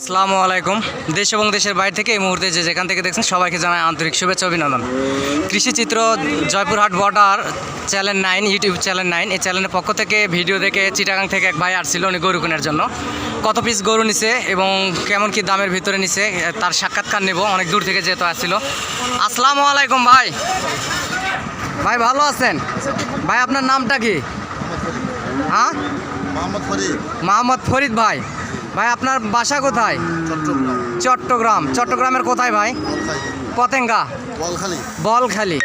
আসসালামু আলাইকুম। দেশ এবং দেশের বাইরে থেকে এই মুহূর্তে যে যেখান থেকে দেখছেন সবাইকে জানাই আন্তরিক শুভেচ্ছা অভিনন্দন। কৃষিচিত্র Joypurhat border channel nine YouTube channel nine এই চ্যানেলের পক্ষ থেকে ভিডিও দেখে চিটাগাং থেকে এক ভাই আসছিল উনি গরু কেনার জন্য। কত পিস গরু নিছে এবং কেমন কি দামের ভিতরে নিছে তার সাক্ষাৎকার নেব অনেক দূর থেকে যেহেতু আসছিল। আসসালামু আলাইকুম ভাই। ভাই ভালো আছেন? ভাই আপনার নামটা কি? হ্যাঁ? মোহাম্মদ ফরিদ। মোহাম্মদ ফরিদ ভাই। ভাই আপনার বাসা কোথায়? চট্টগ্রাম। চট্টগ্রাম চট্টগ্রামের কোথায় ভাই? পতেঙ্গা। বলখালি।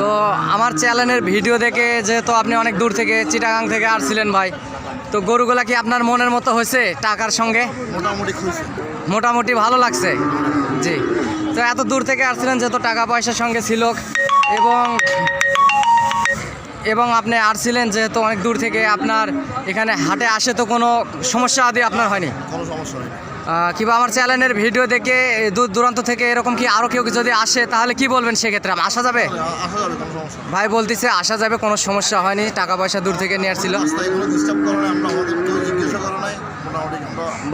তো আমার চ্যানেলের ভিডিও দেখে যেহেতু আপনি অনেক দূর থেকে চিটাগাং থেকে আসছিলেন ভাই তো গরুগুলা কি আপনার মনের মতো হয়েছে টাকার সঙ্গে? মোটামুটি খুশি মোটামুটি ভালো লাগছে? জি। তো এত দূর থেকে আসছিলেন যেহেতু টাকা পয়সার সঙ্গে ছিল। এবং এবং আপনি আসছিলেন যেহেতু অনেক দূর থেকে আপনার এখানে হাটে আসে তো কোনো সমস্যা আদি আপনার হয়নি? কোনো সমস্যা হয়নি। কিংবা আমার চ্যানেলের ভিডিও দেখে দূর দূরান্ত থেকে এরকম কি আরও কেউ যদি আসে তাহলে কি বলবেন সেক্ষেত্রে? আসা যাবে? ভাই বলতেছে আসা যাবে কোনো সমস্যা হয়নি টাকা পয়সা দূর থেকে নিয়ে আসছিল।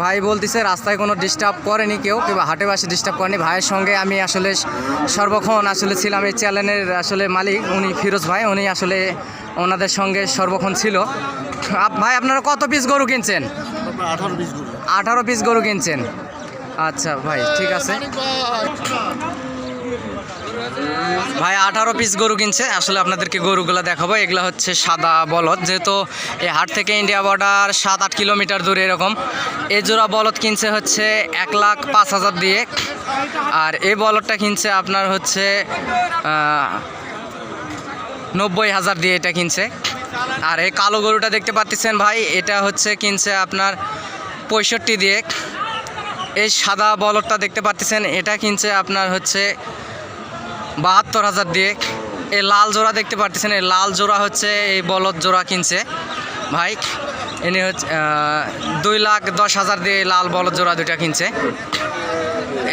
ভাই বলতেছে রাস্তায় কোনো ডিস্টার্ব করেনি কেউ কিংবা হাটে বাসে ডিস্টার্ব করেনি। ভাইয়ের সঙ্গে আমি আসলে সর্বক্ষণ আসলে ছিলাম এই চ্যানেলের আসলে মালিক উনি ফিরোজ ভাই উনি আসলে ওনাদের সঙ্গে সর্বক্ষণ ছিল। ভাই আপনারা কত পিস গরু কিনছেন? আঠারো পিস গরু কিনছেন। আচ্ছা ভাই ঠিক আছে। ভাই, আঠারো পিস গরু কিনছে। আসলে আপনাদেরকে গরুগুলো দেখাবো। এগুলো হচ্ছে সাদা বলদ। যেহেতু এই হাট থেকে ইন্ডিয়া বর্ডার সাত আট কিলোমিটার দূরে এরকম। এই জোড়া বলদ কিনছে হচ্ছে এক লাখ পাঁচ হাজার দিয়ে। আর এই বলদটা কিনছে আপনার হচ্ছে নব্বই হাজার দিয়ে এটা কিনছে। আর এই কালো গরুটা দেখতে পাচ্ছেন ভাই, এটা হচ্ছে কিনছে আপনার পঁয়ষট্টি দিয়ে। এই সাদা বলদটা দেখতে পাচ্ছেন, এটা কিনছে আপনার হচ্ছে বাহাত্তর হাজার দিয়ে এই লাল জোড়া দেখতে পারতেছেন, এই লাল জোড়া হচ্ছে এই বলদ জোড়া কিনছে। ভাই, ইনি হচ্ছে দুই লাখ দশ হাজার দিয়ে লাল বলদ জোড়া দুইটা কিনছে।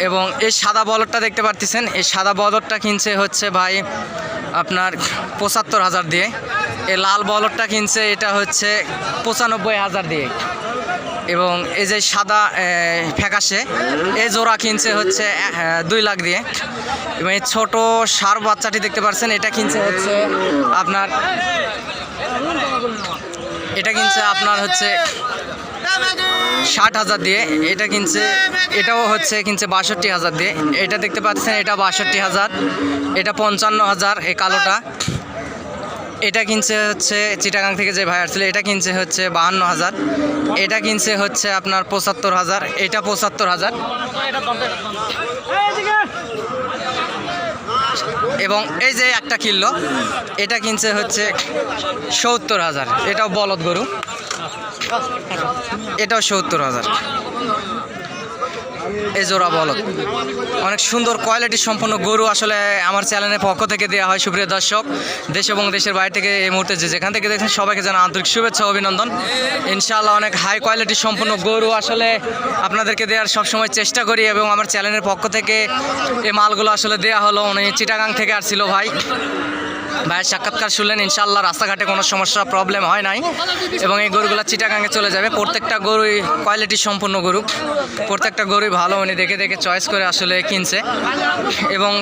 এবং এই সাদা বলদটা দেখতে পারতেছেন, এই সাদা বলদটা কিনছে হচ্ছে ভাই আপনার পঁচাত্তর হাজার দিয়ে। এই লাল বলদটা কিনছে, এটা হচ্ছে পঁচানব্বই হাজার দিয়ে। এবং এই যে সাদা ফ্যাকাশে, এই জোড়া কিনছে হচ্ছে দুই লাখ দিয়ে। এবং এই ছোটো সার বাচ্চাটি দেখতে পাচ্ছেন এটা কিনছে হচ্ছে আপনার, এটা কিনছে আপনার হচ্ছে ষাট হাজার দিয়ে, এটা কিনছে, এটাও হচ্ছে কিনছে বাষট্টি হাজার দিয়ে। এটা দেখতে পাচ্ছেন, এটা বাষট্টি হাজার, এটা পঞ্চান্ন হাজার, এই কালোটা। এটা কিনছে হচ্ছে চিটাগাং থেকে যে ভাই আসছিল, এটা কিনছে হচ্ছে বাহান্ন হাজার। এটা কিনছে হচ্ছে আপনার পঁচাত্তর হাজার। এটা পঁচাত্তর হাজার। এবং এই যে একটা কিনলো, এটা কিনছে হচ্ছে সত্তর হাজার। এটাও বলদ গরু। এটাও সত্তর হাজার। এই জোড়া বলদ অনেক সুন্দর কোয়ালিটি সম্পন্ন গরু আসলে আমার চ্যানেলের পক্ষ থেকে দেওয়া হয়, সুপ্রিয় দর্শক। দেশ এবং দেশের বাইরে থেকে এই মুহূর্তে যে যেখান থেকে দেখছেন, সবাইকে জানা আন্তরিক শুভেচ্ছা, অভিনন্দন। ইনশাআল্লাহ অনেক হাই কোয়ালিটি সম্পন্ন গরু আসলে আপনাদেরকে দেওয়ার সবসময় চেষ্টা করি এবং আমার চ্যানেলের পক্ষ থেকে এই মালগুলো আসলে দেওয়া হলো। উনি চিটাগাং থেকে আসছিল ভাই। ভাইয়ের সাক্ষাৎকার শুনলেন ইনশাল্লাহ রাস্তাঘাটে কোনো সমস্যা প্রবলেম হয় নাই। এবং এই গরুগুলো চিটাগাঙে চলে যাবে। প্রত্যেকটা গরুই কোয়ালিটি সম্পূর্ণ গরু প্রত্যেকটা গরুই ভালো, উনি দেখে দেখে চয়েস করে আসলে কিনছে। এবং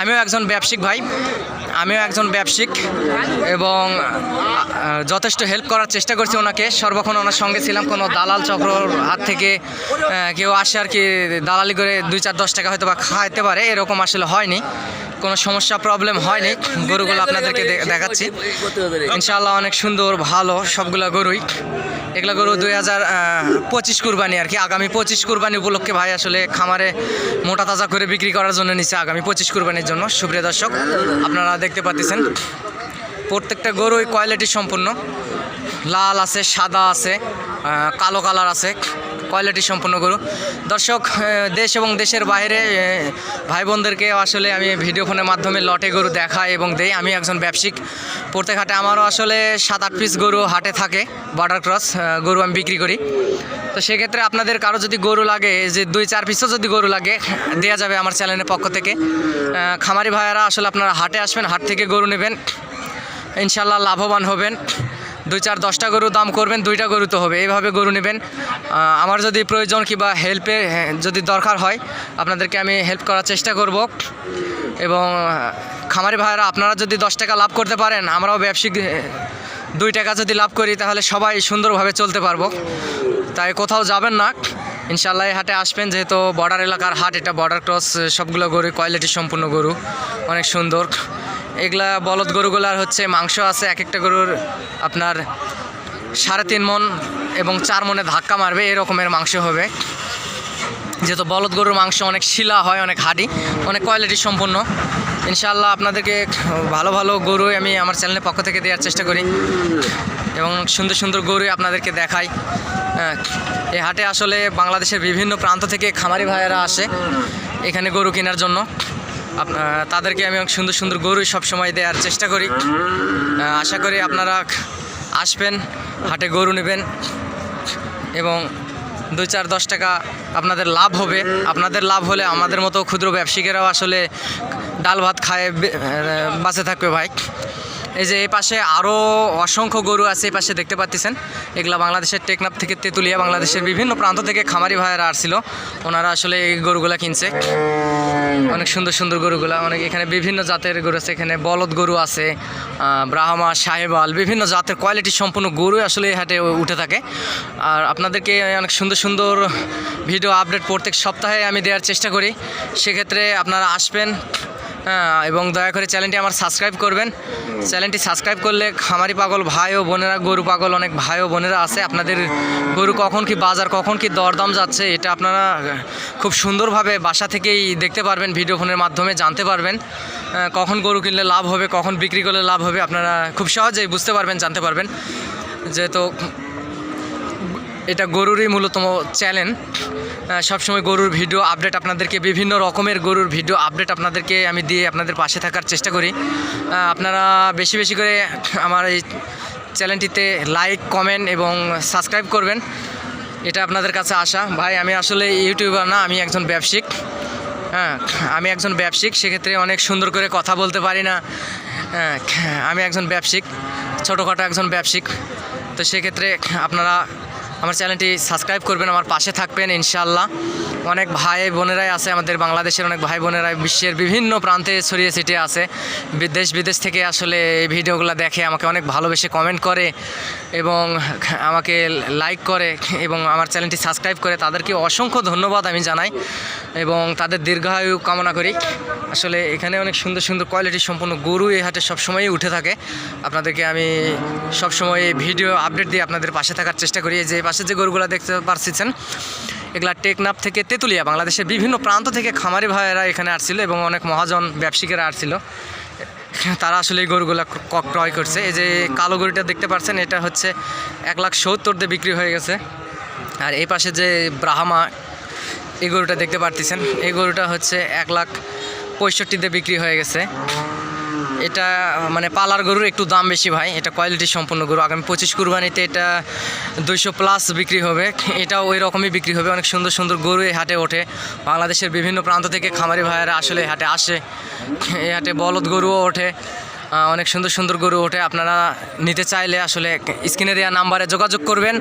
আমিও একজন ব্যবসায়িক ভাই। আমিও একজন ব্যবসিক এবং যথেষ্ট হেল্প করার চেষ্টা করছি ওনাকে। সর্বক্ষণ ওনার সঙ্গে ছিলাম, কোনো দালাল চক্রর হাত থেকে কেউ আসে আর কি দালালি করে দুই চার দশ টাকা হয়তো বা খাইতে পারে, এরকম আসলে হয়নি। কোনো সমস্যা প্রবলেম হয়নি। গরুগুলো আপনাদেরকে দেখাচ্ছি। ইনশাআল্লাহ অনেক সুন্দর, ভালো, সবগুলো গরুই। এগুলো গরু দুই হাজার পঁচিশ কুরবানি আর কি। আগামী পঁচিশ কুরবানি উপলক্ষে ভাই আসলে খামারে মোটা তাজা করে বিক্রি করার জন্য নিচ্ছে আগামী পঁচিশ কুরবানির জন্য। সুপ্রিয় দর্শক, আপনারা দেখতে পাচ্ছেন। প্রত্যেকটা গরুই কোয়ালিটি সম্পূর্ণ। লাল আছে, সাদা আছে কালো কালার আছে কোয়ালিটি সম্পূর্ণ গরু। দর্শক দেশ এবং দেশের বাইরে ভাই বোনদেরকে আসলে আমি ভিডিও ফোনের মাধ্যমে লটে গরু দেখাই এবং দেই। আমি একজন ব্যবসায়িক। প্রত্যেক হাটে আমারও আসলে সাত, আট পিস গরু হাটে থাকে বর্ডার ক্রস গরু আমি বিক্রি করি। তো সেক্ষেত্রে আপনাদের কারও যদি গরু লাগে যে দুই, চার পিসও যদি গরু লাগে দেওয়া যাবে আমার চ্যানেলের পক্ষ থেকে। খামারি ভাইয়ারা আসলে আপনারা হাটে আসবেন, হাট থেকে গরু নেবেন। ইনশাল্লাহ লাভবান হবেন। দুই চার দশটা গরু দাম করবেন, দুইটা গরু তো হবে। এইভাবে গরু নেবেন। আমার যদি প্রয়োজন কিংবা হেল্পে যদি দরকার হয়, আপনাদেরকে আমি হেল্প করার চেষ্টা করব। এবং খামারি ভাইয়েরা, আপনারা যদি দশ টাকা লাভ করতে পারেন, আমরাও ব্যবসায়িক দুই টাকা যদি লাভ করি, তাহলে সবাই সুন্দরভাবে চলতে পারব। তাই কোথাও যাবেন না। ইনশাল্লাহ এই হাটে আসবেন, যেহেতু বর্ডার এলাকার হাট, এটা বর্ডার ক্রস সবগুলো গরু কোয়ালিটি সম্পূর্ণ গরু। অনেক সুন্দর। এগুলা বলদ গরুগুলার হচ্ছে মাংস আছে এক একটা গরুর আপনার সাড়ে তিন মন এবং চার মনে ধাক্কা মারবে এরকমের মাংস হবে। যেহেতু বলদ গরুর মাংস অনেক শিলা হয় অনেক হাডি অনেক কোয়ালিটি সম্পূর্ণ। ইনশাল্লাহ আপনাদেরকে ভালো ভালো গরু আমি আমার চ্যানেলের পক্ষ থেকে দেওয়ার চেষ্টা করি এবং সুন্দর সুন্দর গরু আপনাদেরকে দেখাই। হ্যাঁ, এই হাটে আসলে বাংলাদেশের বিভিন্ন প্রান্ত থেকে খামারি ভাইয়েরা আসে এখানে গরু কেনার জন্য। তাদেরকে আমি অনেক সুন্দর সুন্দর গরু সবসময় দেওয়ার চেষ্টা করি। আশা করি আপনারা আসবেন, হাটে গরু নেবেন এবং দুই চার দশ টাকা আপনাদের লাভ হবে। আপনাদের লাভ হলে আমাদের মতো ক্ষুদ্র ব্যবসায়ীরাও আসলে ডাল ভাত খায় বাঁচে থাকবে ভাই। এই যে এই পাশে আরও অসংখ্য গরু আছে, এই পাশে দেখতে পাচ্ছেন। এগুলা বাংলাদেশের টেকনাপ থেকে তেঁতুলিয়া, বাংলাদেশের বিভিন্ন প্রান্ত থেকে খামারি ভাইয়েরা আসছিল। ওনারা আসলে এই গরুগুলা কিনছে। অনেক সুন্দর সুন্দর গরুগুলো, অনেক এখানে বিভিন্ন জাতের গরু আছে, এখানে বলদ গরু আছে ব্রাহ্মা, সাহেবাল, বিভিন্ন জাতের কোয়ালিটি সম্পূর্ণ গরু আসলে হাটে উঠে থাকে। আর আপনাদেরকে অনেক সুন্দর সুন্দর ভিডিও আপডেট প্রত্যেক সপ্তাহে আমি দেওয়ার চেষ্টা করি। সেক্ষেত্রে আপনারা আসবেন এবং দয়া করে চ্যানেলটি আমার সাবস্ক্রাইব করবেন। চ্যানেলটি সাবস্ক্রাইব করলে খামারি পাগল ভাই ও বোনেরা, গরু পাগল অনেক ভাই ও বোনেরা আছে। আপনাদের গরু কখন কি বাজার, কখন কি দরদাম যাচ্ছে, এটা আপনারা খুব সুন্দরভাবে বাসা থেকেই দেখতে পারবেন ভিডিও ফোনের মাধ্যমে জানতে পারবেন। কখন গরু কিনলে লাভ হবে, কখন বিক্রি করলে লাভ হবে, আপনারা খুব সহজেই বুঝতে পারবেন, জানতে পারবেন। যেহেতু এটা গরুরই মূলতম চ্যানেল সবসময় গরুর ভিডিও আপডেট আপনাদেরকে বিভিন্ন রকমের গরুর ভিডিও আপডেট আপনাদেরকে আমি দিয়ে আপনাদের পাশে থাকার চেষ্টা করি। আপনারা বেশি বেশি করে আমার এই চ্যানেলটিতে লাইক কমেন্ট এবং সাবস্ক্রাইব করবেন। এটা আপনাদের কাছে আসা ভাই আমি আসলে ইউটিউবার না আমি একজন ব্যবসায়িক। হ্যাঁ আমি একজন ব্যবসায়িক সেক্ষেত্রে অনেক সুন্দর করে কথা বলতে পারি না। হ্যাঁ, আমি একজন ব্যবসায়িক ছোটোখাটো একজন ব্যবসায়িক। তো সেক্ষেত্রে আপনারা আমার চ্যানেলটি সাবস্ক্রাইব করবেন, আমার পাশে থাকবেন ইনশাল্লাহ অনেক ভাই বোনেরাই আছে আমাদের বাংলাদেশের, অনেক ভাই বোনেরাই বিশ্বের বিভিন্ন প্রান্তে ছড়িয়ে ছিটিয়ে আছে। বিদেশ বিদেশ থেকে আসলে এই ভিডিওগুলো দেখে আমাকে অনেক ভালোবেসে কমেন্ট করে এবং আমাকে লাইক করে এবং আমার চ্যানেলটি সাবস্ক্রাইব করে তাদেরকে অসংখ্য ধন্যবাদ আমি জানাই এবং তাদের দীর্ঘায়ু কামনা করি। আসলে এখানে অনেক সুন্দর সুন্দর কোয়ালিটি সম্পন্ন গরু এই হাটে সবসময়ই উঠে থাকে। আপনাদেরকে আমি সবসময় ভিডিও আপডেট দিয়ে আপনাদের পাশে থাকার চেষ্টা করি যে পাশে যে গরুগুলো দেখতে পারছিছেন, এগুলা টেকনাফ থেকে তেঁতুলিয়া, বাংলাদেশের বিভিন্ন প্রান্ত থেকে খামারি ভাইয়েরা এখানে আসছিল এবং অনেক মহাজন ব্যবসায়িকেরা আসছিল। তারা আসলে এই গরুগুলো ক্রয় করছে। এই যে কালো গরুটা দেখতে পাচ্ছেন, এটা হচ্ছে এক লাখ সত্তর দিয়ে বিক্রি হয়ে গেছে। আর এই পাশে যে ব্রাহ্মা, এই গরুটা দেখতে পারতেছেন, এই গরুটা হচ্ছে এক লাখ পঁয়ষট্টিতে বিক্রি হয়ে গেছে। এটা মানে পালার গরুর একটু দাম বেশি ভাই, এটা কোয়ালিটি সম্পূর্ণ গরু। আগামী পঁচিশ কুরবানিতে এটা দুইশো প্লাস বিক্রি হবে। এটাও ওই রকমই বিক্রি হবে। অনেক সুন্দর সুন্দর গরু এই হাটে ওঠে। বাংলাদেশের বিভিন্ন প্রান্ত থেকে খামারি ভাইয়েরা আসলে এই হাটে আসে। এই হাটে বলদ গরুও ওঠে। অনেক সুন্দর সুন্দর গরু ওঠে। আপনারা নিতে চাইলে আসলে স্ক্রিনে দেওয়া নাম্বারে যোগাযোগ করবেন।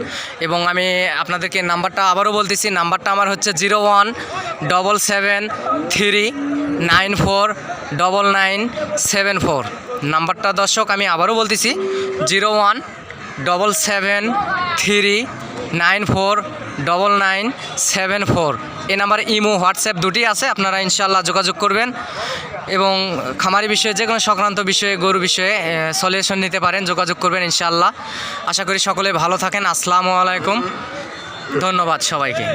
এবং আমি আপনাদেরকে নাম্বারটা আবারও বলতেছি। নাম্বারটা আমার হচ্ছে zero one double seven three nine four double nine seven four নাম্বারটা দর্শক, আমি আবারও বলতেছি zero one double seven three nine four double nine seven four এই নাম্বার ইমো, হোয়াটসঅ্যাপ দুটি আছে, আপনারা ইনশাল্লাহ যোগাযোগ করবেন এবং খামারি বিষয়ে যে কোনো সংক্রান্ত বিষয়ে, গরু বিষয়ে সলিউশন নিতে পারেন, যোগাযোগ করবেন ইনশাল্লাহ আশা করি সকলে ভালো থাকেন, আসসালামু আলাইকুম। ধন্যবাদ সবাইকে।